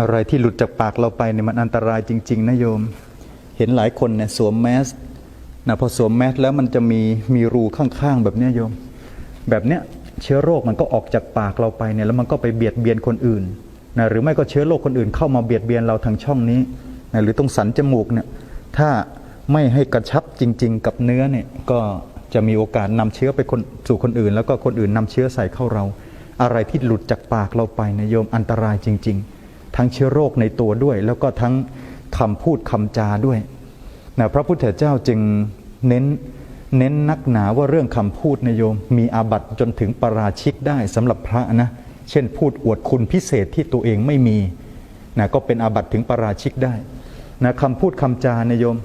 อะไรที่หลุดจากปากเราไปเนี่ยมันอันตรายจริง ๆนะโยม เห็นหลายคนเนี่ยสวมแมสนะพอสวมแมสแล้วมันจะมีมีรูข้างๆแบบเนี้ยโยม แบบเนี้ยเชื้อโรคมันก็ออกจากปากเราไปเนี่ยแล้วมันก็ไปเบียดเบียนคนอื่นนะหรือไม่ก็เชื้อโรคคนอื่นเข้ามาเบียดเบียนเราทางช่องนี้นะหรือตรงสันจมูกเนี่ยถ้าไม่ให้กระชับจริง ๆ กับเนื้อเนี่ยก็จะมีโอกาสนำเชื้อไปคนสู่คนอื่น แล้วก็คนอื่นนำเชื้อใส่เข้าเรา อะไรที่หลุดจากปากเราไปเนะโยมอันตรายจริง ๆ ทั้งเชื้อโรคในตัวด้วย แล้วก็ทั้งคำพูดคำจาด้วยนะพระพุทธเจ้าจึงเน้นเน้นนักหนาว่าเรื่องคำพูดนโยม มีอาบัติจนถึงปาราชิกได้สำหรับพระนะเช่นพูดอวดคุณพิเศษที่ตัวเองไม่มีนะก็เป็นอาบัติถึงปาราชิกได้นะคำพูดคำจานโยม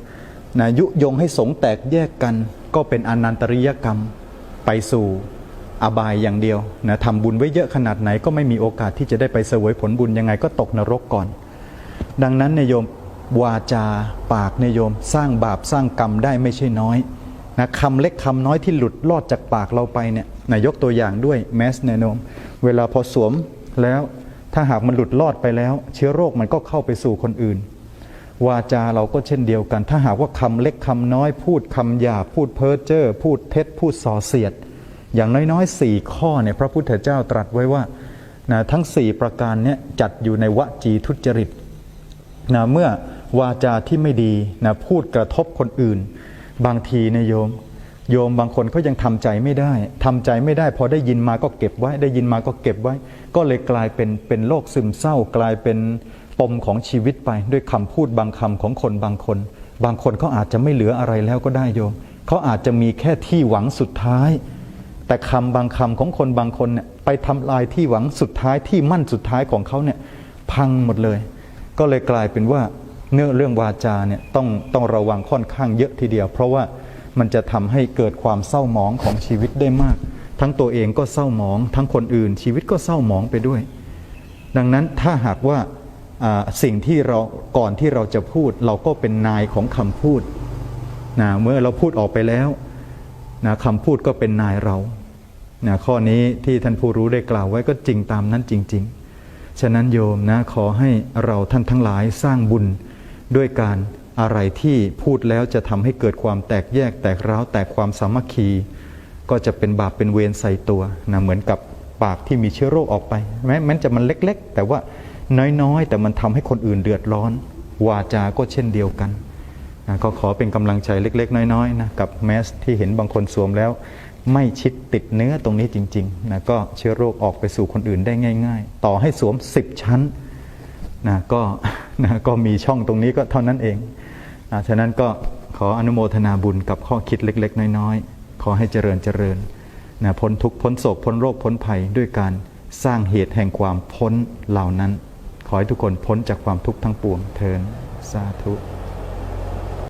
นะยุยงให้สงแตกแยกกัน ก็เป็นอนันตริยกรรมไปสู่ อบายอย่างเดียวนะทำบุญไว้เยอะขนาดไหนก็ไม่มีโอกาสที่จะได้ไปเสวยผลบุญยังไงก็ตกนรกก่อน ดังนั้นเนยโยมวาจาปากเนยโยมสร้างบาปสร้างกรรมได้ไม่ใช่น้อยนะคำเล็กคำน้อยที่หลุดลอดจากปากเราไปเนี่ยนายกตัวอย่างด้วยแมสเนยโยมเวลาพอสวมแล้วถ้าหากมันหลุดลอดไปแล้ว เชื้อโรคมันก็เข้าไปสู่คนอื่น วาจาเราก็เช่นเดียวกัน ถ้าหากว่าคำเล็กคำน้อย พูดคำหยาบพูดเพ้อเจ้อพูดเท็จพูดส่อเสียด อย่างน้อยๆสี่ข้อเนี่ยพระพุทธเจ้าตรัสไว้ว่านะทั้งสี่ประการเนี้จัดอยู่ในวจีทุจริตนะเมื่อวาจาที่ไม่ดีนะพูดกระทบคนอื่น บางทีนะโยม โยมบางคนก็ยังทำใจไม่ได้ทำใจไม่ได้ พอได้ยินมาก็เก็บไว้ ได้ยินมาก็เก็บไว้ ก็เลยกลายเป็นเป็นโรคซึมเศร้ากลายเป็นปมของชีวิตไปด้วยคำพูดบางคำของคนบางคน บางคนเขาอาจจะไม่เหลืออะไรแล้วก็ได้โยมเขาอาจจะมีแค่ที่หวังสุดท้าย แต่คำบางคำของคนบางคนเนี่ยไปทำลายที่หวังสุดท้ายที่มั่นสุดท้ายของเขาเนี่ยพังหมดเลย ก็เลยกลายเป็นว่าเนื้อเรื่องวาจาเนี่ยต้องต้องระวังค่อนข้างเยอะทีเดียว เพราะว่ามันจะทำให้เกิดความเศร้าหมองของชีวิตได้มาก ทั้งตัวเองก็เศร้าหมอง ทั้งคนอื่น ชีวิตก็เศร้าหมองไปด้วย ดังนั้นถ้าหากว่าอ่าสิ่งที่เราก่อนที่เราจะพูด เราก็เป็นนายของคำพูดนะเมื่อเราพูดออกไปแล้วนะคำพูดก็เป็นนายเรา นะข้อนี้ที่ท่านผู้รู้ได้กล่าวไว้ก็จริงตามนั้นจริง ๆ ฉะนั้นโยมนะขอให้เราท่านทั้งหลายสร้างบุญด้วยการอะไรที่พูดแล้วจะทำให้เกิดความแตกแยกแตกร้าวแตกความสามัคคี ก็จะเป็นบาปเป็นเวรใส่ตัวนะเหมือนกับปากที่มีเชื้อโรคออกไปแม้แม้จะมันเล็ก ๆ แต่ว่าน้อยๆ แต่มันทำให้คนอื่นเดือดร้อน วาจาก็เช่นเดียวกัน นะก็ขอเป็นกำลังใจเล็ก ๆ น้อยๆนะกับแมสที่เห็นบางคนสวมแล้ว ไม่ชิดติดเนื้อตรงนี้จริงๆนะก็เชื้อโรคออกไปสู่คนอื่นได้ง่าย ๆ ต่อให้สวม 10 ชั้นนะก็นะก็มีช่องตรงนี้ก็เท่านั้นเองนะฉะนั้นก็ขออนุโมทนาบุญกับข้อคิดเล็ก ๆ น้อยๆ ขอให้เจริญเจริญนะพ้นทุกพ้นโศกพ้นโรคพ้นภัยด้วยการสร้างเหตุแห่งความพ้นเหล่านั้น ขอให้ทุกคนพ้นจากความทุกข์ทั้งปวงเทินสาธุ